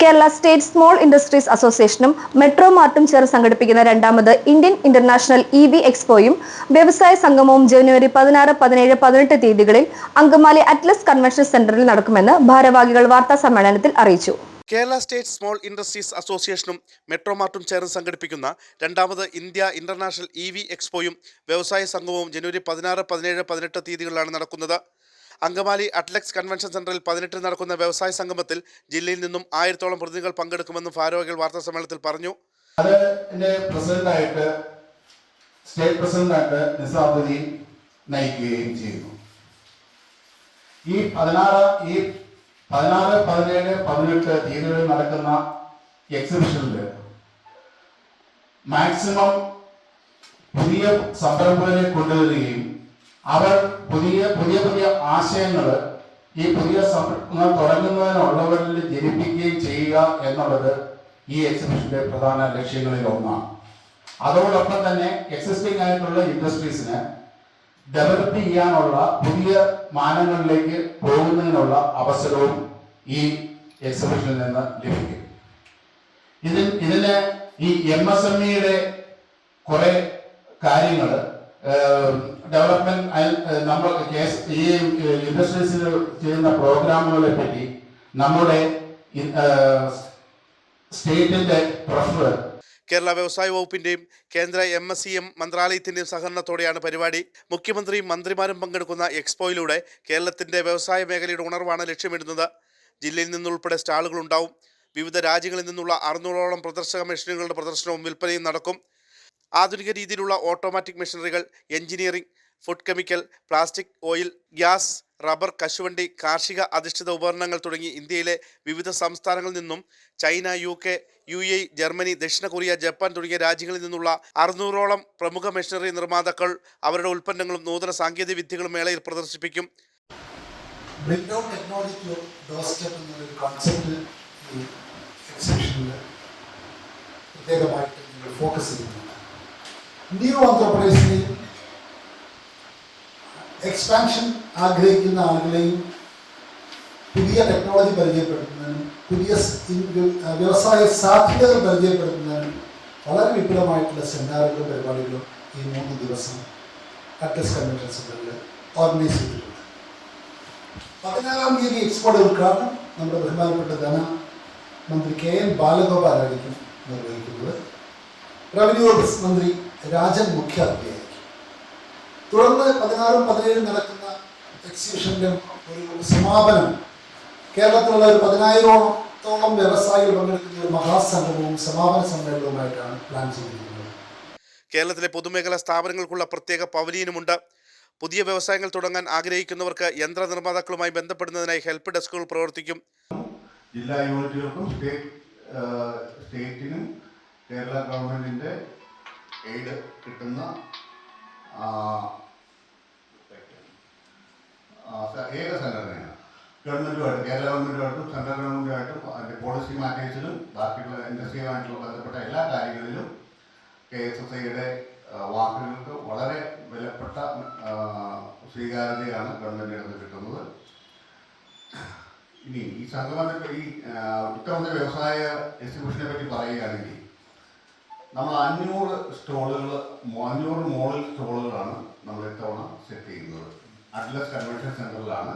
Kerala state small industries അസോസിയേഷനും metro മാർട്ടും ചേർന്ന് സംഘടിപ്പിക്കുന്ന രണ്ടാമത് ഇന്ത്യൻ ഇന്റർനാഷണൽ ഇ വി എക്സ്പോയും വ്യവസായ സംഗമവും ജനുവരി പതിനാറ് പതിനേഴ് പതിനെട്ട് തീയതികളിൽ അങ്കമാലി അറ്റ്ലസ് കൺവെൻഷൻ സെന്ററിൽ നടക്കുമെന്ന് ഭാരവാഹികൾ വാർത്താ സമ്മേളനത്തിൽ അറിയിച്ചു. കേരള സ്റ്റേറ്റ് സ്മോൾ ഇൻഡസ്ട്രീസ് അസോസിയേഷനും മെട്രോമാർട്ടും ചേർന്ന് സംഘടിപ്പിക്കുന്ന രണ്ടാമത് ഇന്ത്യ ഇന്റർനാഷണൽ ഇ വി എക്സ്പോയും വ്യവസായ സംഗമവും ജനുവരി പതിനാറ് പതിനേഴ് പതിനെട്ട് തീയതികളിലാണ് നടക്കുന്നത്. അങ്കമാലി അറ്റ്ലക്സ് കൺവെൻഷൻ സെന്ററിൽ പതിനെട്ടിന് നടക്കുന്ന വ്യവസായ സംഗമത്തിൽ ജില്ലയിൽ നിന്നും ആയിരത്തോളം പ്രതിനിധികൾ പങ്കെടുക്കുമെന്നും ഫാരോഗൽ വാർത്താ സമ്മേളനത്തിൽ പറഞ്ഞു. അത് എന്റെ പ്രസിഡന്റായിട്ട് സ്റ്റേറ്റ് പ്രസിഡന്റായിട്ട് നിസാബുദ്ദീൻ നയിക്കുകയും ചെയ്യുന്നു. ഈ പതിനാറ് ഈ പതിനാറ് പതിനേഴ് പതിനെട്ട് തീയതികളിൽ നടക്കുന്ന എക്സിബിഷനിൽ മാക്സിമം പുതിയ സംരംഭകരെ കൊണ്ടുവരികയും അവർ പുതിയ പുതിയ പുതിയ ആശയങ്ങൾ ഈ പുതിയ സംരംഭങ്ങൾ തുടങ്ങുന്നതിനുള്ളവരിൽ ജനിപ്പിക്കുകയും ചെയ്യുക എന്നുള്ളത് ഈ എക്സിബിഷന്റെ പ്രധാന ലക്ഷ്യങ്ങളിൽ ഒന്നാണ്. അതോടൊപ്പം തന്നെ എക്സിസ്റ്റിംഗ് ആയിട്ടുള്ള ഇൻഡസ്ട്രീസിന് ഡെവലപ്പ് ചെയ്യാനുള്ള പുതിയ മാനങ്ങളിലേക്ക് പോകുന്നതിനുള്ള അവസരവും ഈ എക്സിബിഷനിൽ നിന്ന് ലഭിക്കും. ഇതിൽ ഇതിന് ഈ എം എസ് എം ഇയുടെ കുറെ കാര്യങ്ങൾ ഡെവലപ്മെന്റ് നമ്മൾ കേസ് ഈ ഇൻഡസ്ട്രീസിൽ ചെയ്യുന്ന പ്രോഗ്രാമുകളെ പറ്റി നമ്മുടെ സ്റ്റേറ്റിന്റെ പ്രഫർ കേരള വ്യവസായ വകുപ്പിന്റെയും കേന്ദ്ര എം എസ് സി എം മന്ത്രാലയത്തിന്റെയും സഹകരണത്തോടെയാണ് പരിപാടി. മുഖ്യമന്ത്രിയും മന്ത്രിമാരും പങ്കെടുക്കുന്ന എക്സ്പോയിലൂടെ കേരളത്തിന്റെ വ്യവസായ മേഖലയുടെ ഉണർവാണ് ലക്ഷ്യമിടുന്നത്. ജില്ലയിൽ നിന്നുൾപ്പെടെ സ്റ്റാളുകൾ ഉണ്ടാവും വിവിധ രാജ്യങ്ങളിൽ നിന്നുള്ള അറുന്നൂറോളം പ്രദർശക മെഷീനുകളുടെ പ്രദർശനവും വിൽപ്പനയും നടക്കും. ആധുനിക രീതിയിലുള്ള automatic മെഷീനറികൾ engineering food chemical plastic oil gas rubber കശുവണ്ടി കാർഷിക അധിഷ്ഠിത ഉപകരണങ്ങൾ തുടങ്ങി ഇന്ത്യയിലെ വിവിധ സംസ്ഥാനങ്ങളിൽ നിന്നും China U K U A Germany ദക്ഷിണ കൊറിയ ജപ്പാൻ തുടങ്ങിയ രാജ്യങ്ങളിൽ നിന്നുള്ള അറുന്നൂറോളം പ്രമുഖ മെഷീനറി നിർമ്മാതാക്കൾ അവരുടെ ഉൽപ്പന്നങ്ങളും നൂതന സാങ്കേതിക വിദ്യകളും മേളയിൽ പ്രദർശിപ്പിക്കും. ഫോക്കസ് ചെയ്യുന്നുണ്ട് ന്യൂ ഓൺടർപ്രൈസിനെയും എക്സ്പാൻഷൻ ആഗ്രഹിക്കുന്ന ആളുകളെയും പുതിയ ടെക്നോളജി പരിചയപ്പെടുത്തുന്നതിനും പുതിയ വ്യവസായ സാധ്യതകൾ പരിചയപ്പെടുത്തുന്നതിനും വളരെ വിപുലമായിട്ടുള്ള സെമിനാറുകളും പരിപാടികളും ഈ മൂന്ന് ദിവസം അഡ്രസ് കൺവെൻഷൻ സെന്ററിൽ ഓർഗനൈസ് ചെയ്തിട്ടുണ്ട്. പതിനാലാം തീയതി എക്സ്പോയുടെ ഉദ്ഘാടനം. നമ്മുടെ ബഹുമാനപ്പെട്ട ധന മന്ത്രി കെ എൻ ബാലഗോപാലായിരിക്കും നിർവഹിക്കുന്നത്. റവന്യൂ മന്ത്രി രാജൻ മുഖ്യാതിഥിയായിരിക്കും. തുടർന്ന് പതിനാറും പതിനേഴും നടക്കുന്ന എക്സിബിഷന്റെ ഒരു സമാപനം. കേരളത്തിലുള്ള ഒരു പതിനായിരത്തോളം വ്യവസായികൾ പങ്കെടുക്കുന്ന ഒരു മഹാസംഗമവും സമാപന സമ്മേളനവുമായിട്ടാണ് പ്ലാൻ ചെയ്തിരിക്കുന്നത്. കേരളത്തിലെ പൊതുമേഖലാ സ്ഥാപനങ്ങൾക്കുള്ള പ്രത്യേക പവലിയനുമുണ്ട്. പുതിയ വ്യവസായങ്ങൾ തുടങ്ങാൻ ആഗ്രഹിക്കുന്നവർക്ക് യന്ത്ര നിർമ്മാതാക്കളുമായി ബന്ധപ്പെടുന്നതിനായി ഹെൽപ്പ് ഡെസ്കുകൾ പ്രവർത്തിക്കും. ജില്ലാ യൂണിറ്റുകൾക്കും സ്റ്റേറ്റ് സ്റ്റേറ്റിനും കേരള ഗവൺമെന്റിന്റെ എയ്ഡ് കിട്ടുന്ന ഏക സംഘടനയാണ്. ഗവൺമെന്റുമായിട്ട് കേരള ഗവൺമെന്റുമായിട്ടും സെൻട്രൽ ഗവൺമെന്റുമായിട്ടും അതിന്റെ പോളിസി മാറ്റേഴ്സിലും ബാക്കിയുള്ള ഇൻഡസ്ട്രിയുമായിട്ടുള്ള ബന്ധപ്പെട്ട എല്ലാ കാര്യങ്ങളിലും കെ എസ് എസ് ഐയുടെ വാക്കുകൾക്ക് വളരെ വിലപ്പെട്ട സ്വീകാര്യതയാണ് ഗവൺമെന്റിന് നിന്ന് കിട്ടുന്നത്. ഇനി ഈ സംഘടന ഈ ഇത്തവണത്തെ വ്യവസായ എക്സിബിഷനെ പറ്റി പറയുകയാണെങ്കിൽ നമ്മൾ അഞ്ഞൂറ് സ്റ്റോളുകൾ അഞ്ഞൂറ് മോഡൽ സ്റ്റോളുകളാണ് നമ്മൾ ഇത്തവണ സെറ്റ് ചെയ്യുന്നത്. അറ്റ്ലസ് കൺവെൻഷൻ സെന്ററിലാണ്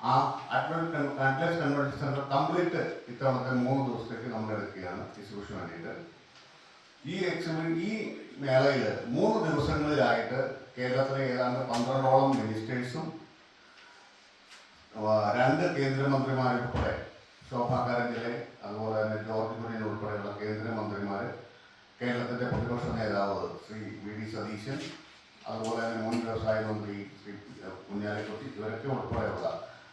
ആ Atlas Atlas convention centre complete ഇത്തവണത്തെ മൂന്ന് ദിവസത്തേക്ക് നമ്മൾ എടുക്കുകയാണ് എക്സിബിഷന് വേണ്ടിയിട്ട്. ഈ എക്സിബിഷൻ ഈ മേളയിൽ മൂന്ന് ദിവസങ്ങളിലായിട്ട് കേരളത്തിലെ ഏതാണ്ട് പന്ത്രണ്ടോളം മിനിസ്റ്റേഴ്സും രണ്ട് രണ്ട് കേന്ദ്രമന്ത്രിമാരുൾപ്പെടെ ശോഭാ കരഞ്ചിലെ അതുപോലെ തന്നെ ജോർജ് കുര്യൻ ഉൾപ്പെടെയുള്ള കേന്ദ്രമന്ത്രിമാർ കേരളത്തിന്റെ പ്രതിപക്ഷ നേതാവ് ശ്രീ വി ഡി സതീശൻ അതുപോലെ തന്നെ മുൻ വ്യവസായ മന്ത്രി ശ്രീ കുഞ്ഞാലിക്കുട്ടി ഇവരൊക്കെ ഉൾപ്പെടെയുള്ള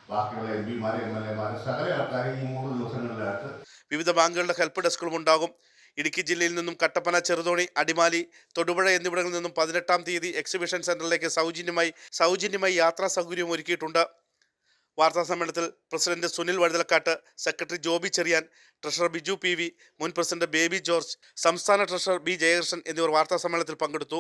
ബാക്കിയുള്ള എം പിമാർ എം എൽ എമാർ സകല ആൾക്കാരെ ഈ മൂന്ന് ദിവസങ്ങളിലായിട്ട് വിവിധ ബാങ്കുകളുടെ ഹെൽപ്പ് ഡെസ്കുകളും ഉണ്ടാകും. ഇടുക്കി ജില്ലയിൽ നിന്നും കട്ടപ്പന ചെറുതോണി അടിമാലി തൊടുപുഴ എന്നിവിടങ്ങളിൽ നിന്നും പതിനെട്ടാം തീയതി എക്സിബിഷൻ സെന്ററിലേക്ക് സൗജന്യമായി സൗജന്യമായി യാത്രാ സൗകര്യം ഒരുക്കിയിട്ടുണ്ട്. വാർത്താ സമ്മേളനത്തിൽ president Sunil Vazhuthalakkad secretary Joby Cherian treasurer Biju P മുൻ പ്രസിഡന്റ് ബേബി ജോർജ് സംസ്ഥാന ട്രഷറർ ബി ജയകൃഷ്ണൻ എന്നിവർ വാർത്താ സമ്മേളനത്തിൽ പങ്കെടുത്തു.